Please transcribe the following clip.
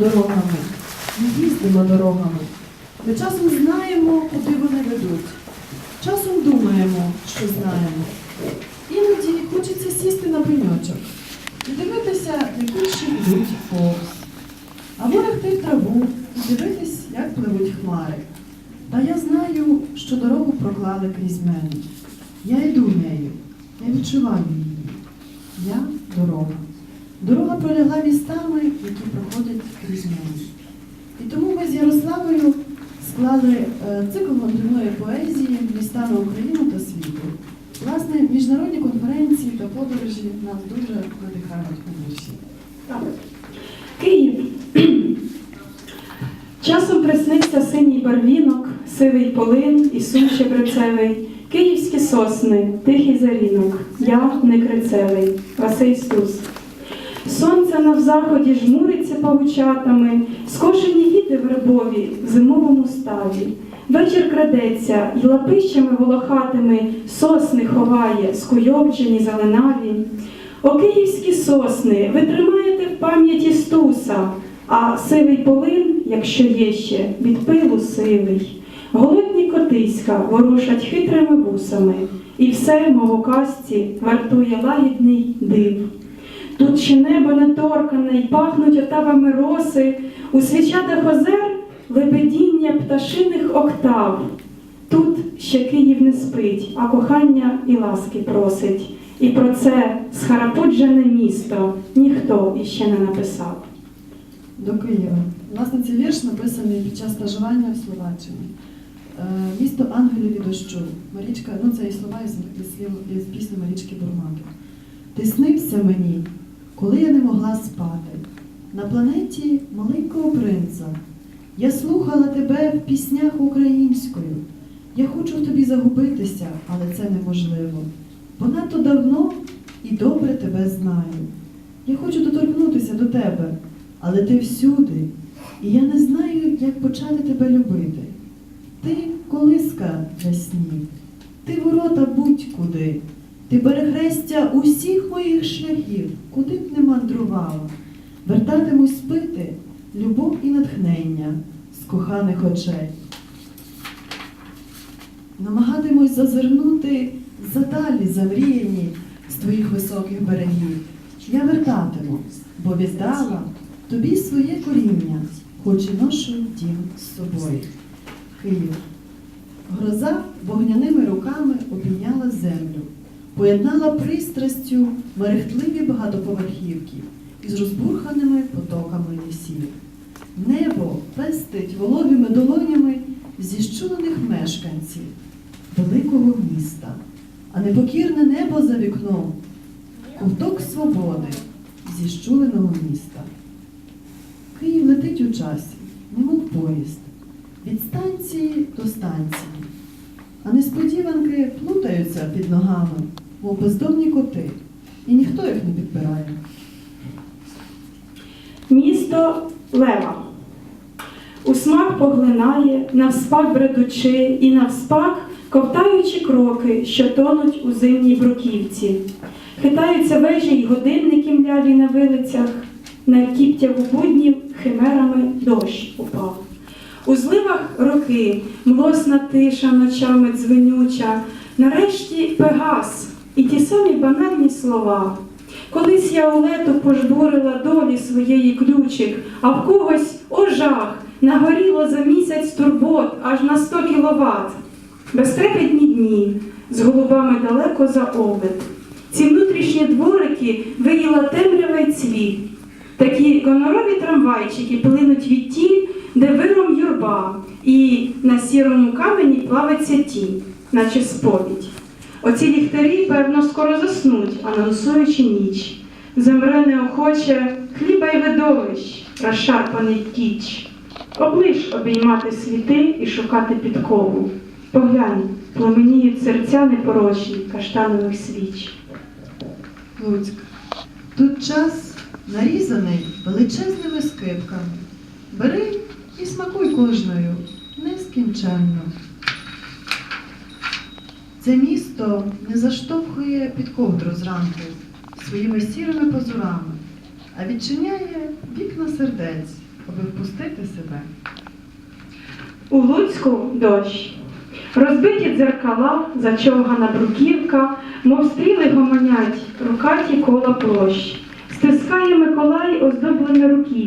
дорогами, ми їздимо дорогами. Ми часом знаємо, куди вони ведуть. Часом думаємо, що знаємо. Іноді хочеться сісти на пеньочок і дивитися, як інші йдуть повз. Або лягти в траву і дивитись, як пливуть хмари. Та я знаю, що дорогу проклали крізь мене. Я йду нею, я відчуваю її. Я дорога. Дорога пролягла містами, які проходять крізь мене. І тому ми склали е, цикл мандрівної поезії Міста на Україну та світу. Власне, міжнародні конференції та подорожі нас дуже надихають у вірші. Київ. Часом присниться синій барвінок, сивий полин і сум щебрецевий, київські сосни, тихий зарінок, я не крицевий, Василь Стус. Сонце на заході жмуриться павучатами, скошені віти вербові в зимовому ставі. Вечір крадеться, і лапищами волохатими сосни ховає, скуйовджені зеленаві. О київські сосни, ви тримаєте в пам'яті стуса, а сивий полин, якщо є ще, від пилу сивий. Голодні котиська ворушать хитрими вусами, і все, мов у вартує лагідний див. Тут ще небо неторкане й пахнуть отавами роси, у свічатах озер лебедіння пташиних октав. Тут ще Київ не спить, а кохання і ласки просить. І про це схарапуджене місто ніхто іще не написав. До Києва. Власне, цей вірш написаний під час стажування в Словаччині. Е, Місто ангелів і дощу. Марічка, ну це і слова із, із, із пісні Марічки Бурмаки. Ти снився мені, коли я не могла спати. На планеті маленького принца. Я слухала тебе в піснях українською. Я хочу в тобі загубитися, але це неможливо. Бо надто давно і добре тебе знаю. Я хочу доторкнутися до тебе, але ти всюди, і я не знаю, як почати тебе любити. Ти колиска для снів, ти ворота будь-куди, ти перехрестя усіх моїх шляхів, куди б не мандрувала. Вертатимусь пити любов і натхнення з коханих очей. Намагатимусь зазирнути задалі замріяні з твоїх високих берегів. Я вертатиму, бо віддала тобі своє коріння, хоч і ношу дім з собою. Київ. Гроза вогняними руками обійняла землю, поєднала пристрастю мерехтливі багатоповерхівки із розбурханими потоками лісів. Небо пестить вологими долонями зіщулених мешканців великого міста, а непокірне небо за вікном ковток свободи зіщуленого міста. Київ летить у часі, немов поїзд, від станції до станції, а несподіванки плутаються під ногами, мов бездомні коти, і ніхто їх не підбирає. Місто Лева. У смак поглинає, навспак бредучи, і навспак ковтаючи кроки, що тонуть у зимній бруківці. Хитаються вежі й годинники мляві на вилицях, на кіптяву буднів химерами дощ упав. У зливах роки, млосна тиша ночами дзвенюча, нарешті пегас і ті самі банальні слова. Колись я у лету пожбурила долі своєї ключик, а в когось о жах, нагоріло за місяць турбот аж на 100 кіловат. Безтрепетні дні з голубами далеко за обид. Ці внутрішні дворики виїла темрява й цвіт. Такі гонорові трамвайчики плинуть від тіль, де виром юрба, і на сірому камені плавиться тінь, наче сповідь. Оці ліхтарі, певно, скоро заснуть, анонсуючи ніч. Замре неохоче хліба й видовищ, розшарпаний кіч. Оближ обіймати світи і шукати підкову. Поглянь, пламеніють серця непорочні каштанових свіч. Луцьк. Тут час нарізаний величезними скипками. Бери і смакуй кожною нескінченно. Це місто не заштовхує під ковдру зранку своїми сірими позорами, а відчиняє вікна сердець аби впустити себе. У Луцьку дощ. Розбиті дзеркала, зачовгана бруківка, мов стріли гомонять, рукаті кола площ. Стискає Миколай оздоблене руків'я.